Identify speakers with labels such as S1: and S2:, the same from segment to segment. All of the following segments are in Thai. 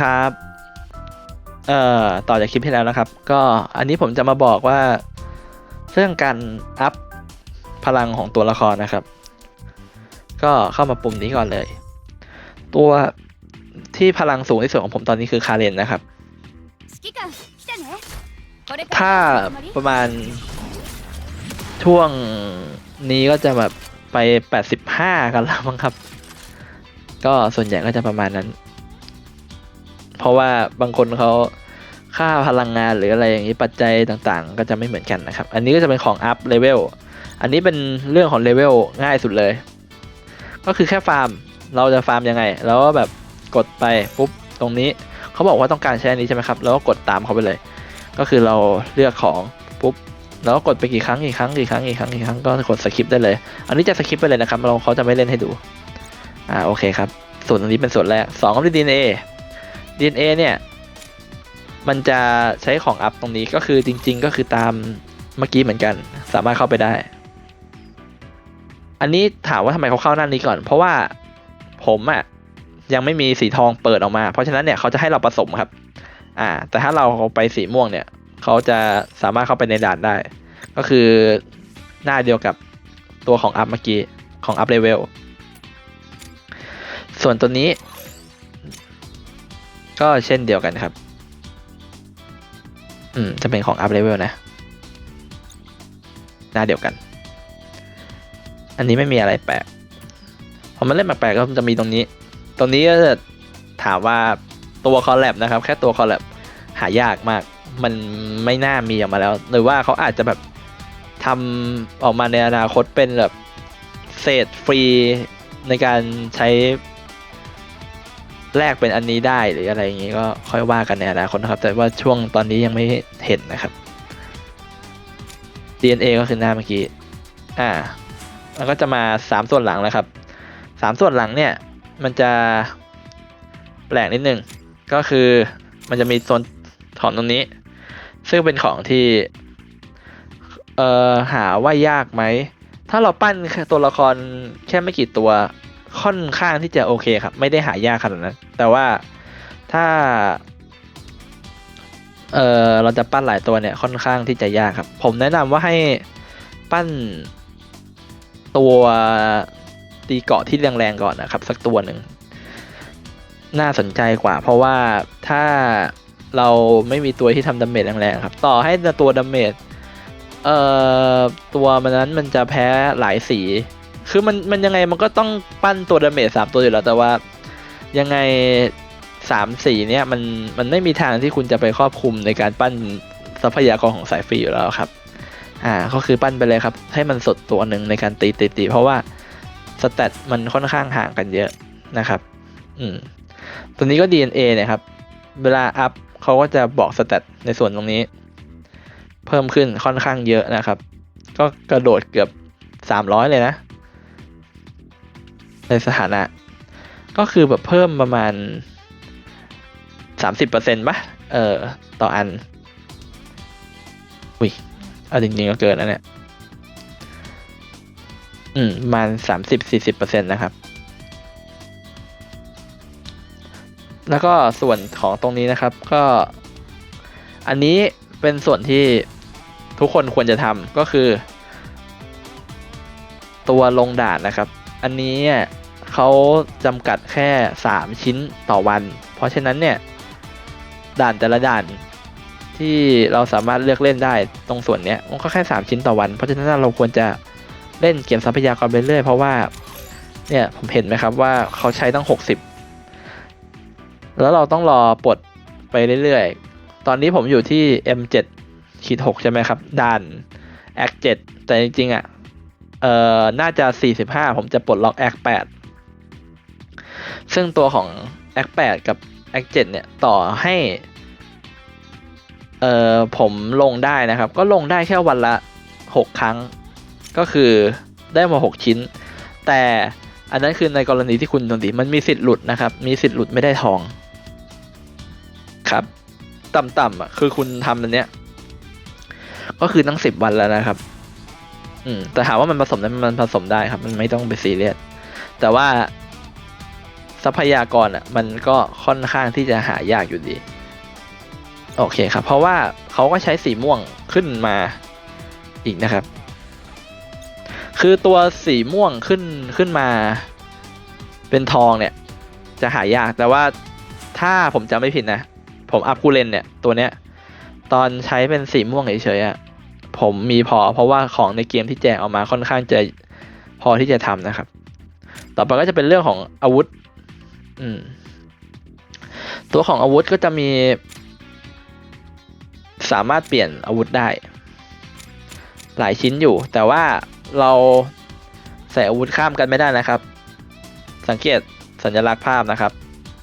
S1: ครับ เอ่อ ต่อจากคลิปที่แล้วนะครับ ก็อันนี้ผมจะมาบอกว่า เรื่องการอัพพลังของตัวละครนะครับ ก็เข้ามาปุ่มนี้ก่อนเลย ตัวที่พลังสูงที่สุดของผมตอนนี้คือคาเรนนะครับ ถ้าประมาณช่วงนี้ก็จะแบบไป 85 กันแล้วมั้งครับ ก็ส่วนใหญ่ก็จะประมาณนั้น เพราะว่าบางคนเขาค่าพลังงานหรืออะไรอย่างนี้ปัจจัยต่างๆ ก็จะไม่เหมือนกันนะครับ อันนี้ก็จะเป็นของอัพเลเวลอันนี้เป็นเรื่องของเลเวลง่ายสุดเลย ก็คือแค่ฟาร์มเราจะฟาร์มยังไง แล้วก็แบบกดไปปุ๊บตรงนี้เขาบอกว่าต้องการใช้อันนี้ใช่ไหมครับ แล้วก็กดตามเขาไปเลย ก็คือเราเลือกของปุ๊บแล้วก็กดไปกี่ครั้งกี่ครั้งกี่ครั้งกี่ครั้งกี่ครั้งก็กดสคิปได้เลย อันนี้จะสคิปไปเลยนะครับเราเขาจะไม่เล่นให้ดูอ่าโอเคครับส่วนตรงนี้เป็นส่วนแรกสองก็คือ DNA เนี่ย มันจะใช้ของอัพตรงนี้ก็คือจริง ๆ ก็คือตามเมื่อกี้เหมือนกัน สามารถเข้าไปได้ อันนี้ถามว่าทำไมเขาเข้าหน้านี้ก่อน เพราะว่าผมอะยังไม่มีสีทองเปิดออกมา เพราะฉะนั้นเนี่ยเขาจะให้เราผสมครับ อ่า แต่ถ้าเราไปสีม่วงเนี่ย เขาจะสามารถเข้าไปในด่านได้ ก็คือหน้าเดียวกับตัวของอัพเมื่อกี้ของอัพเลเวลส่วนตัวนี้ ก็เช่นเดียวกันครับ อืม จะเป็นของอัพเลเวลนะ หน้าเดียวกัน อันนี้ไม่มีอะไรแปลกพอมันเล่นแปลกๆก็จะมีตรงนี้ ตรงนี้ก็จะถามว่าตัวคอลแลบนะครับ แค่ตัวคอลแลบหายากมาก มันไม่น่ามีออกมาแล้ว หรือว่าเขาอาจจะแบบทำออกมาในอนาคตเป็นแบบเศษฟรีในการใช้ แลกเป็นอันนี้ได้หรืออะไรอย่างนี้ก็ค่อยว่ากันในอนาคตนะครับ แต่ว่าช่วงตอนนี้ยังไม่เห็นนะครับ DNA ก็คือหน้าเมื่อกี้ อ่าแล้วก็จะมาสามส่วนหลังแล้วครับสามส่วนหลังเนี่ย มันจะแปลกนิดนึง ก็คือมันจะมีโซนของตรงนี้ ซึ่งเป็นของที่ เอ่อ หาว่ายากไหม ถ้าเราปั้นตัวละครแค่ไม่กี่ตัว ค่อนข้างที่จะโอเคครับ ไม่ได้หายากขนาดนั้น แต่ว่าถ้า เออเราจะปั้นหลายตัวเนี่ยค่อนข้างที่จะยากครับ ผมแนะนำว่าให้ปั้นตัวตีเกาะที่แรงๆก่อนนะครับ สักตัวหนึ่งน่าสนใจกว่า เพราะว่าถ้าเราไม่มีตัวที่ทำดาเมจแรงๆครับ ต่อให้ตัวดาเมจเอ่อตัวมันนั้นมันจะแพ้หลายสี คือมันมันยังไงมันก็ต้องปั้นตัวดาเมจสามตัวอยู่แล้วแต่ว่ายังไงสามสี่เนี้ยมันมันไม่มีทางที่คุณจะไปครอบคลุมในการปั้นทรัพยากรของสายฟรีอยู่แล้วครับอ่าก็คือปั้นไปเลยครับ ให้มันสดตัวหนึ่งในการตีตีตีเพราะว่าสเตตมันค่อนข้างห่างกันเยอะนะครับ อืมตัวนี้ก็ DNA เนี่ยครับ เวลาอัพเขาก็จะบอกสเตตในส่วนตรงนี้ เพิ่มขึ้นค่อนข้างเยอะนะครับ ก็กระโดดเกือบ 300 เลยนะ ในสถานะ ก็คือแบบเพิ่มประมาณ 30%ปะเออ ต่ออัน อุ้ยเอาจริงๆก็เกินแล้วเนี่ยอืมประมาณสามสิบสี่สิบเปอร์เซ็นต์นะครับ แล้วก็ส่วนของตรงนี้นะครับ ก็ อันนี้เป็นส่วนที่ทุกคนควรจะทำก็คือ ตัวลงด่านนะครับ อันนี้เขาจำกัดแค่ 3 ชิ้นต่อวัน เพราะฉะนั้นเนี่ย ด่านแต่ละด่านที่เราสามารถเลือกเล่นได้ตรงส่วนเนี้ยมันก็แค่ 3 ชิ้นต่อวัน เพราะฉะนั้นเราควรจะเล่นเก็บทรัพยากรไปเรื่อยเพราะว่าเนี่ยผมเห็นไหมครับว่าเขาใช้ตั้ง 60 แล้วเราต้องรอปลดไปเรื่อยๆ ตอนนี้ผมอยู่ที่ M7 ขีด6ใช่ไหมครับด่าน Act 7แต่จริงๆอะ เอ่อน่าจะ 45 ผมจะปลดล็อก Act 8ซึ่งตัวของ Act 8กับ Act 7เนี่ยต่อให้เอ่อผมลงได้นะครับ ก็ลงได้แค่วันละ 6 ครั้ง ก็คือได้มา 6 ชิ้น แต่อันนั้นคือในกรณีที่คุณโดนตีมันมีสิทธิ์หลุดนะครับ มีสิทธิ์หลุดไม่ได้ทองครับ ต่ำๆอะคือคุณทำอันเนี้ย ก็คือตั้งสิบวันแล้วนะครับ อืมแต่ถามว่ามันผสมได้มมันผสมได้ครับ มันไม่ต้องไปซีเรียสแต่ว่าทรัพยากรอะ มันก็ค่อนข้างที่จะหายากอยู่ดี โอเคครับ เพราะว่าเขาก็ใช้สีม่วงขึ้นมาอีกนะครับ คือตัวสีม่วงขึ้นขึ้นมา เป็นทองเนี่ย จะหายากแต่ว่าถ้าผมจำไม่ผิดนะ ผมอัพกูเลนเนี่ย ตัวเนี้ย ตอนใช้เป็นสีม่วงเฉยๆอะ ผมมีพอ เพราะว่าของในเกมที่แจกออกมาค่อนข้างจะพอที่จะทำนะครับ ต่อไปก็จะเป็นเรื่องของอาวุธตัวของอาวุธก็จะมี สามารถเปลี่ยนอาวุธได้ หลายชิ้นอยู่ แต่ว่าเราใส่อาวุธข้ามกันไม่ได้นะครับ สังเกตสัญลักษณ์ภาพนะครับ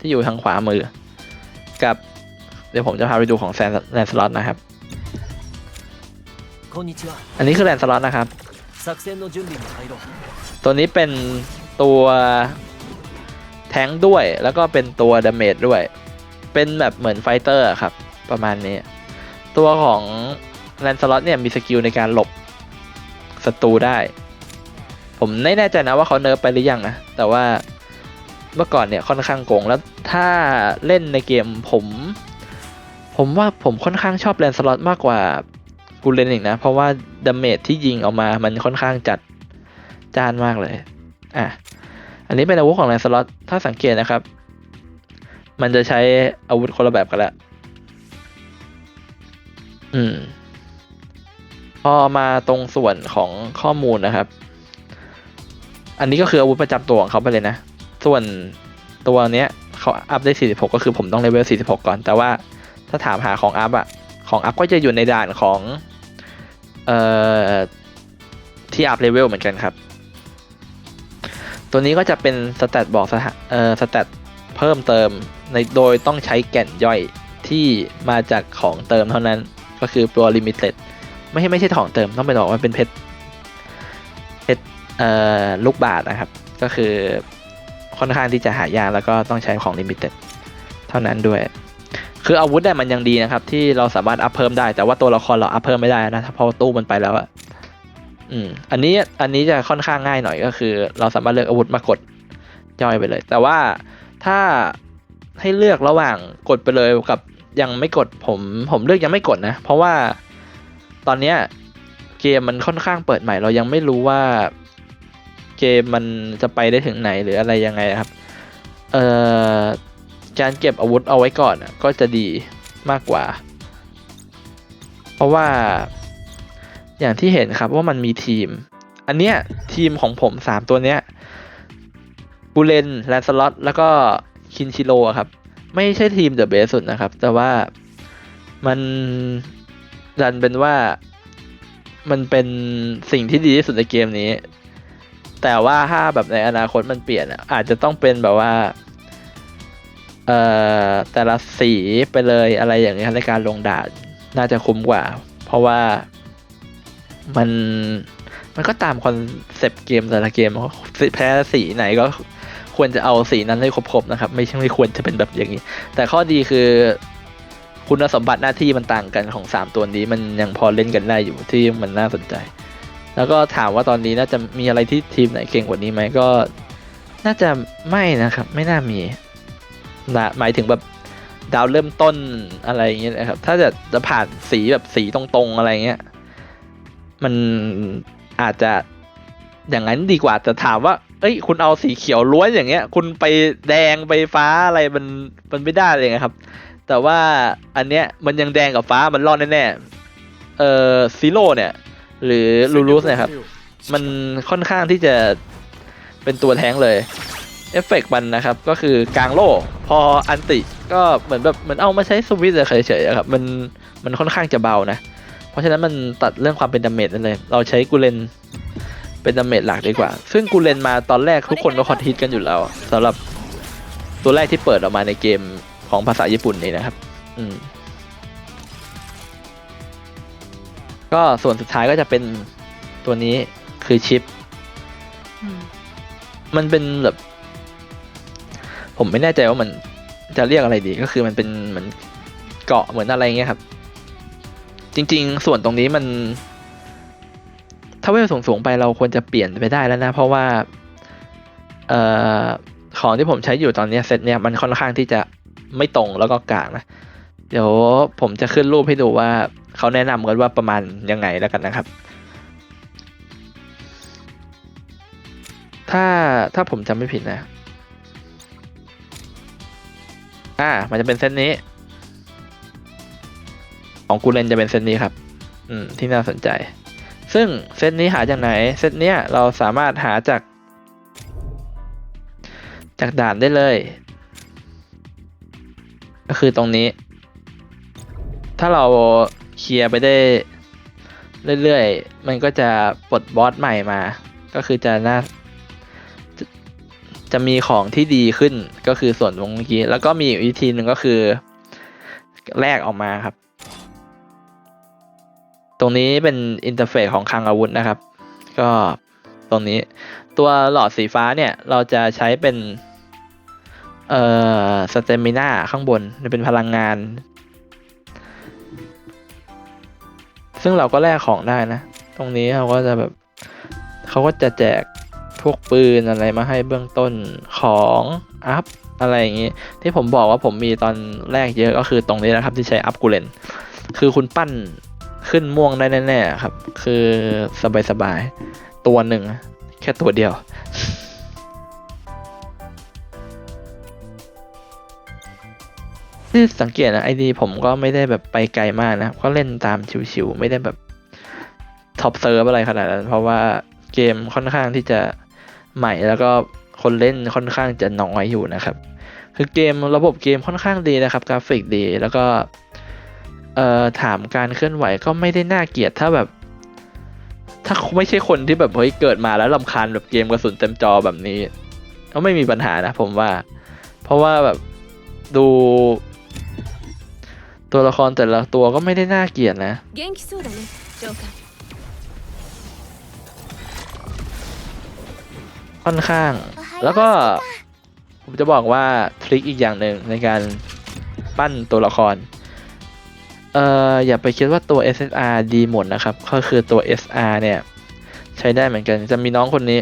S1: ที่อยู่ทางขวามือ กับเดี๋ยวผมจะพาไปดูของแซนแซนสล็อตนะครับ อันนี้คือแลนสล็อตนะครับ ตัวนี้เป็นตัวแทงด้วยแล้วก็เป็นตัวดาเมจด้วย เป็นแบบเหมือนไฟเตอร์ครับ ประมาณนี้ ตัวของแลนสล็อตเนี่ยมีสกิลในการหลบศัตรูได้ ผมไม่แน่ใจนะว่าเขาเนิร์ฟไปหรือยังนะ แต่ว่าเมื่อก่อนเนี่ยค่อนข้างโกงแล้วถ้าเล่นในเกมผม ผมว่าผมค่อนข้างชอบแลนสล็อตมากกว่า กูเลนอีกนะ เพราะว่าดาเมจที่ยิงออกมามันค่อนข้างจัดจ้านมากเลย อะ อันนี้เป็นอาวุธของแลนสล็อต ถ้าสังเกตนะครับ มันจะใช้อาวุธคนละแบบกันละ อืม พอมาตรงส่วนของข้อมูลนะครับ อันนี้ก็คืออาวุธประจำตัวของเขาไปเลยนะ ส่วนตัวเนี้ยเขาอัพได้ 46 ก็คือผมต้องเลเวล 46 ก่อน แต่ว่าถ้าถามหาของอัพอะของอัพก็จะอยู่ในด่านของ เอ่อที่อัพเลเวลเหมือนกันครับ ตัวนี้ก็จะเป็นสแตทบอกสถเอ่อสแตทเพิ่มเติมในโดยต้องใช้แก่นย่อยที่มาจากของเติมเท่านั้นก็คือตัวลิมิเต็ดไม่ใช่ไม่ใช่ของเติมต้องไปบอกว่าเป็นเพชรเพชรเอ่อลูกบาทนะครับ ก็คือค่อนข้างที่จะหายากแล้วก็ต้องใช้ของลิมิเต็ดเท่านั้นด้วย คืออาวุธเนี่ยมันยังดีนะครับ ที่เราสามารถอัพเพิ่มได้ แต่ว่าตัวละครเราอัพเพิ่มไม่ได้นะถ้าพอตู้มันไปแล้วอะอืม อันนี้อันนี้จะค่อนข้างง่ายหน่อยก็คือ เราสามารถเลือกอาวุธมากดย่อยไปเลย แต่ว่าถ้าให้เลือกระหว่างกดไปเลยกับยังไม่กดผมผมเลือกยังไม่กดนะ เพราะว่าตอนเนี้ยเกมมันค่อนข้างเปิดใหม่ เรายังไม่รู้ว่าเกมมันจะไปได้ถึงไหนหรืออะไรยังไงครับ เอ่อ การเก็บอาวุธเอาไว้ก่อนก็จะดีมากกว่า เพราะว่าอย่างที่เห็นครับว่ามันมีทีม อันเนี้ยทีมของผมสามตัวเนี้ยบูเลนแลนสล็อตแล้วก็คินชิโร่ครับ ไม่ใช่ทีมเดอะเบสสุดนะครับ แต่ว่ามันดันเป็นว่ามันเป็นสิ่งที่ดีที่สุดในเกมนี้ แต่ว่าถ้าแบบในอนาคตมันเปลี่ยนอาจจะต้องเป็นแบบว่า เอ่อแต่ละสีไปเลยอะไรอย่างเงี้ยในการลงดานน่าจะคุ้มกว่า เพราะว่ามันมันก็ตามคอนเซปต์เกมแต่ละเกมแพ้สีไหนก็ควรจะเอาสีนั้นให้ครบๆนะครับ ไม่ใช่ไม่ควรจะเป็นแบบอย่างนี้ แต่ข้อดีคือ คุณสมบัติหน้าที่มันต่างกันของสามตัวนี้ มันยังพอเล่นกันได้อยู่ที่มันน่าสนใจ แล้วก็ถามว่าตอนนี้น่าจะมีอะไรที่ทีมไหนเก่งกว่านี้ไหมก็ น่าจะไม่นะครับ ไม่น่ามี นะหมายถึงแบบดาวเริ่มต้นอะไรอย่างเงี้ยนะครับ ถ้าจะจะผ่านสีแบบสีตรงๆอะไรเงี้ย มันอาจจะอย่างนั้นดีกว่าแต่ถามว่า เอ้ย คุณเอาสีเขียวล้วนอย่างเงี้ย คุณไปแดงไปฟ้าอะไรมันมันไม่ได้เลยไงครับ แต่ว่าอันเนี้ยมันยังแดงกับฟ้ามันรอดแน่ๆเอ่อซีโร่เนี่ย หรือลูรูสเนี่ยครับ มันค่อนข้างที่จะเป็นตัวแท้งเลย เอฟเฟกต์มันนะครับ ก็คือกลางโล่พออันติก็เหมือนแบบเหมือนเอามาใช้สวิตช์เฉยๆอะครับมันมันค่อนข้างจะเบานะ เพราะฉะนั้นมันตัดเรื่องความเป็นดาเมจนั่นเลย เราใช้กูเลนเป็นดาเมจหลักดีกว่า ซึ่งกูเลนมาตอนแรกทุกคนก็คอนฮิตกันอยู่แล้วสำหรับตัวแรกที่เปิดออกมาในเกมของภาษาญี่ปุ่นนี่นะครับ อืมก็ส่วนสุดท้ายก็จะเป็นตัวนี้คือชิป มันเป็นแบบ ผมไม่แน่ใจว่ามันจะเรียกอะไรดีก็คือมันเป็นเหมือนเกาะเหมือนอะไรเงี้ยครับ จริง ๆ ส่วนตรงนี้มัน ถ้าเวลสูงๆไปเราควรจะเปลี่ยนไปได้แล้วนะ เพราะว่าเอ่อของที่ผมใช้อยู่ตอนนี้เซตเนี้ยมันค่อนข้างที่จะไม่ตรงแล้วก็กลางนะเดี๋ยวผมจะขึ้นรูปให้ดูว่าเขาแนะนำกันว่าประมาณยังไงแล้วกันนะครับ ถ้าถ้าผมจำไม่ผิดนะ อ่า มันจะเป็นเซตนี้ ของกูเลนจะเป็นเซตนี้ครับ อืม ที่น่าสนใจ ซึ่งเซตนี้หาจากไหนเซตเนี้ยเราสามารถหาจาก จากด่านได้เลย ก็คือตรงนี้ ถ้าเราเคลียร์ไปได้เรื่อยๆ มันก็จะปลดบอสใหม่มา ก็คือจะน่า จะมีของที่ดีขึ้นก็คือส่วนตรงเมื่อกี้ แล้วก็มีอีกวิธีหนึ่งก็คือแลกออกมาครับ ตรงนี้เป็นอินเทอร์เฟซของคลังอาวุธนะครับ ก็ตรงนี้ ตัวหลอดสีฟ้าเนี่ย เราจะใช้เป็น เอ่อสเตมิน่าข้างบนจะเป็นพลังงาน ซึ่งเราก็แลกของได้นะ ตรงนี้เขาก็จะแบบ เขาก็จะแจก พวกปืนอะไรมาให้เบื้องต้นของอัพอะไรอย่างนี้ ที่ผมบอกว่าผมมีตอนแรกเยอะก็คือตรงนี้นะครับที่ใช้อัพกูเลนคือคุณปั้นขึ้นม่วงได้แน่ๆครับ คือสบายๆ ตัวหนึ่ง แค่ตัวเดียวที่สังเกตนะไอดีผมก็ไม่ได้แบบไปไกลมากนะ ก็เล่นตามชิวๆ ไม่ได้แบบท็อปเซิร์ฟอะไรขนาดนั้น เพราะว่าเกมค่อนข้างที่จะ ใหม่แล้วก็คนเล่นค่อนข้างจะน้อยอยู่นะครับ คือเกมระบบเกมค่อนข้างดีนะครับ กราฟิกดีแล้วก็เอ่อถามการเคลื่อนไหวก็ไม่ได้น่าเกลียดถ้าแบบ ถ้าไม่ใช่คนที่แบบเฮ้ยเกิดมาแล้วลำคาญแบบเกมกระสุนเต็มจอแบบนี้ ก็ไม่มีปัญหานะผมว่า เพราะว่าแบบดู ตัวละครแต่ละตัวก็ไม่ได้น่าเกลียดนะ ค่อนข้าง แล้วก็ผมจะบอกว่าทริคอีกอย่างหนึ่งในการปั้นตัวละคร เอ่ออย่าไปคิดว่าตัว SSR ดีหมดนะครับ ก็คือตัว SR เนี่ย ใช้ได้เหมือนกัน จะมีน้องคนนี้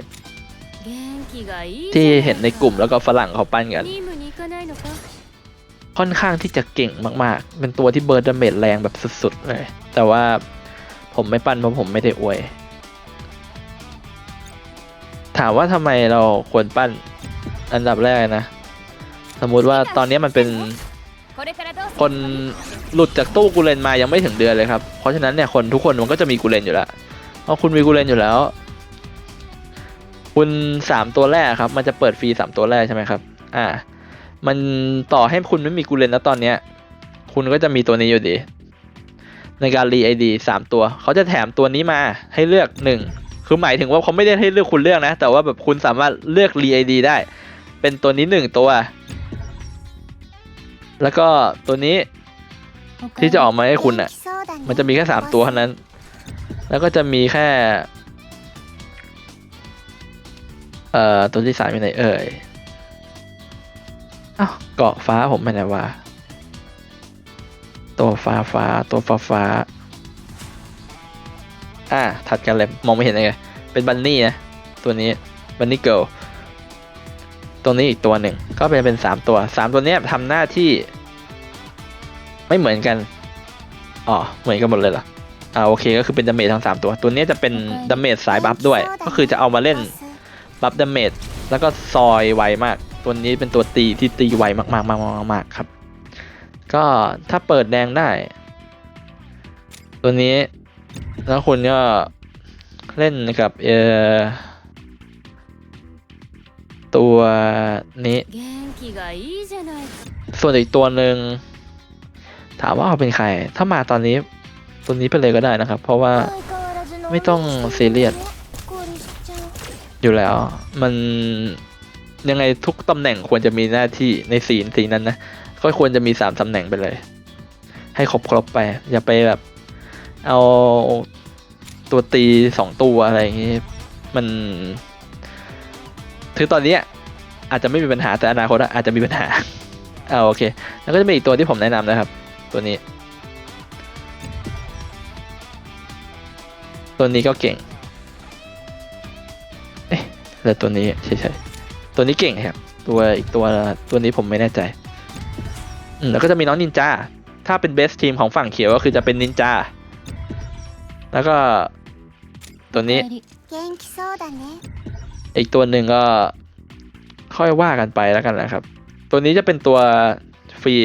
S1: ที่เห็นในกลุ่มแล้วก็ฝรั่งเขาปั้นกัน ค่อนข้างที่จะเก่งมาก ๆ เป็นตัวที่เบิร์ดเดเมจแรงแบบสุด ๆ เลย แต่ว่าผมไม่ปั้นเพราะผมไม่ได้อวย ถามว่าทำไมเราควรปั้นอันดับแรกนะ สมมุติว่าตอนนี้มันเป็นคนหลุดจากตู้กูเลนมายังไม่ถึงเดือนเลยครับ เพราะฉะนั้นเนี่ยคนทุกคนมันก็จะมีกูเลนอยู่แล้วพอคุณมีกูเลนอยู่แล้ว คุณสามตัวแรกครับ มันจะเปิดฟรีสามตัวแรกใช่ไหมครับ อ่า มันต่อให้คุณไม่มีกูเลนแล้วตอนเนี้ย คุณก็จะมีตัวนี้อยู่ดี ในการรีไอดีสามตัว เขาจะแถมตัวนี้มาให้เลือกหนึ่ง คือหมายถึงว่าเขาไม่ได้ให้เลือกคุณเลือกนะ แต่ว่าแบบคุณสามารถเลือกรีไอดีได้ เป็นตัวนี้หนึ่งตัว แล้วก็ตัวนี้ที่จะออกมาให้คุณอะ มันจะมีแค่สามตัวเท่านั้น แล้วก็จะมีแค่ เอ่อตัวที่สามอยู่ไหนเอ่ยอ้าวเกาะฟ้าผมไม่ไหนว่าตัวฟ้าฟ้าตัวฟ้าฟ้า อ่าถัดกันเลยมองไม่เห็นเลยเป็นบันนี่นะตัวนี้บันนี่เกิลตัวนี้อีกตัวหนึ่งก็เป็นเป็นสามตัวสามตัวเนี้ยทำหน้าที่ ไม่เหมือนกันอ๋อเหมือนกันหมดเลยเหรออ่าโอเคก็คือเป็นดาเมจทั้งสามตัว ตัวนี้จะเป็นดาเมจสายบัฟด้วย ก็คือจะเอามาเล่นบัฟดาเมจแล้วก็ซอยไวมาก ตัวนี้เป็นตัวตีที่ตีไวมากๆมากๆมากๆครับ ก็ถ้าเปิดแดงได้ ตัวนี้ แล้วคุณก็เล่นกับเออตัวนี้ ส่วนอีกตัวหนึ่งถามว่าเขาเป็นใคร ถ้ามาตอนนี้ตัวนี้ไปเลยก็ได้นะครับ เพราะว่าไม่ต้องซีเรียสอยู่แล้ว มันยังไงทุกตำแหน่งควรจะมีหน้าที่ในสีนสีนั้นนะ ก็ควรจะมีสามตำแหน่งไปเลย ให้ครบครบไป อย่าไปแบบ เอาตัวตีสองตัวอะไรอย่างงี้มันถึงตอนเนี้ยอาจจะไม่มีปัญหาแต่อนาคตอาจจะมีปัญหาเอาโอเค แล้วก็จะมีอีกตัวที่ผมแนะนำนะครับ ตัวนี้ ตัวนี้ก็เก่งเอ๊ะแล้วตัวนี้ใช่ๆตัวนี้เก่งครับ ตัวอีกตัวตัวนี้ผมไม่แน่ใจแล้วก็จะมีน้องนินจาถ้าเป็นเบสทีมของฝั่งเขียวก็คือจะเป็นนินจา แล้วก็ตัวนี้
S2: 元気そうだね
S1: อีกตัวหนึ่งก็ค่อยว่ากันไปแล้วกันนะครับ ตัวนี้จะเป็นตัวฟรี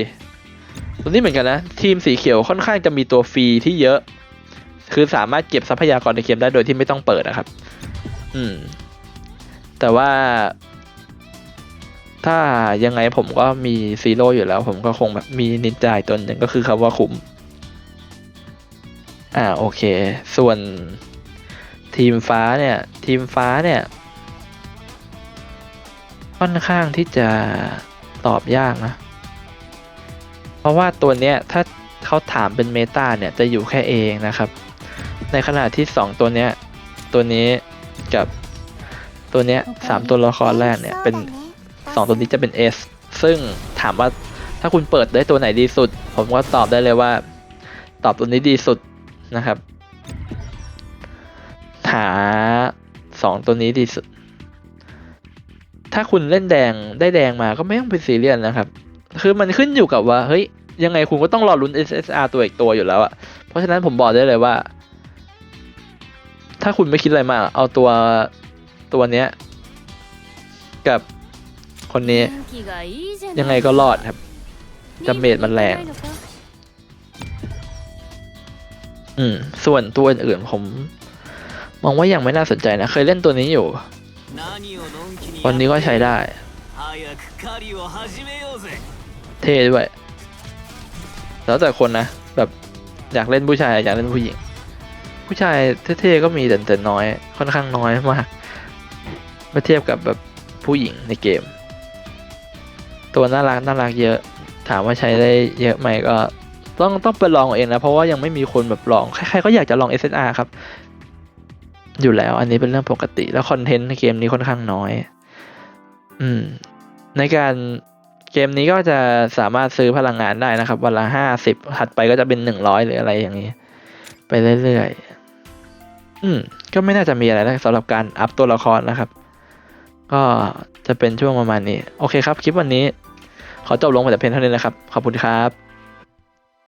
S1: ตัวนี้เหมือนกันนะ ทีมสีเขียวค่อนข้างจะมีตัวฟรีที่เยอะ คือสามารถเก็บทรัพยากรในเกมได้โดยที่ไม่ต้องเปิดนะครับ อืม แต่ว่า ถ้ายังไงผมก็มีซีโร่อยู่แล้ว ผมก็คงแบบมีนินจาอีกตัวหนึ่งก็คือคำว่าคุ้ม อ่าโอเค ส่วนทีมฟ้าเนี่ย ทีมฟ้าเนี่ย ค่อนข้างที่จะตอบยากนะ เพราะว่าตัวเนี้ยถ้าเขาถามเป็นเมตาเนี่ยจะอยู่แค่เองนะครับ ในขณะที่ 2 ตัวเนี้ย ตัวนี้กับตัวเนี้ยสามตัวละครแรกเนี่ยเป็นสองตัวนี้จะเป็น S ซึ่งถามว่าถ้าคุณเปิดได้ตัวไหนดีสุด ผมก็ตอบได้เลยว่า ตอบตัวนี้ดีสุด นะครับ หาสองตัวนี้ดีสุด ถ้าคุณเล่นแดงได้แดงมาก็ไม่ต้องเป็นซีเรียสนะครับ คือมันขึ้นอยู่กับว่าเฮ้ยยังไงคุณก็ต้องรอลุ้น SSR ตัวอีกตัวอยู่แล้วอะเพราะฉะนั้นผมบอกได้เลยว่า ถ้าคุณไม่คิดอะไรมากเอาตัวตัวเนี้ย กับคนนี้ ยังไงก็รอดครับดาเมจมันแรง อืม ส่วนตัวอื่นผม มองว่ายังไม่น่าสนใจนะ เคยเล่นตัวนี้อยู่ วันนี้ก็ใช้ได้ เท่ด้วย แล้วแต่คนนะ แบบอยากเล่นผู้ชาย อยากเล่นผู้หญิง ผู้ชายเท่ๆก็มีแต่แต่น้อย ค่อนข้างน้อยมากเมื่อเทียบกับแบบผู้หญิงในเกม ตัวน่ารักน่ารักเยอะ ถามว่าใช้ได้เยอะไหมก็ ต้องต้องไปลองเองนะเพราะว่ายังไม่มีคนแบบลอง ใครๆก็อยากจะลอง SSR ครับ อยู่แล้ว อันนี้เป็นเรื่องปกติ แล้วคอนเทนต์ในเกมนี้ค่อนข้างน้อย อืม ในการเกมนี้ก็จะสามารถซื้อพลังงานได้นะครับ วันละห้าสิบถัดไปก็จะเป็นหนึ่งร้อยหรืออะไรอย่างนี้ ไปเรื่อยๆ อืม ก็ไม่น่าจะมีอะไรนะสำหรับการอัพตัวละครนะครับ ก็จะเป็นช่วงประมาณนี้ โอเคครับ คลิปวันนี้ ขอจบลงแต่เพียงเท่านี้นะครับ ขอบคุณครับ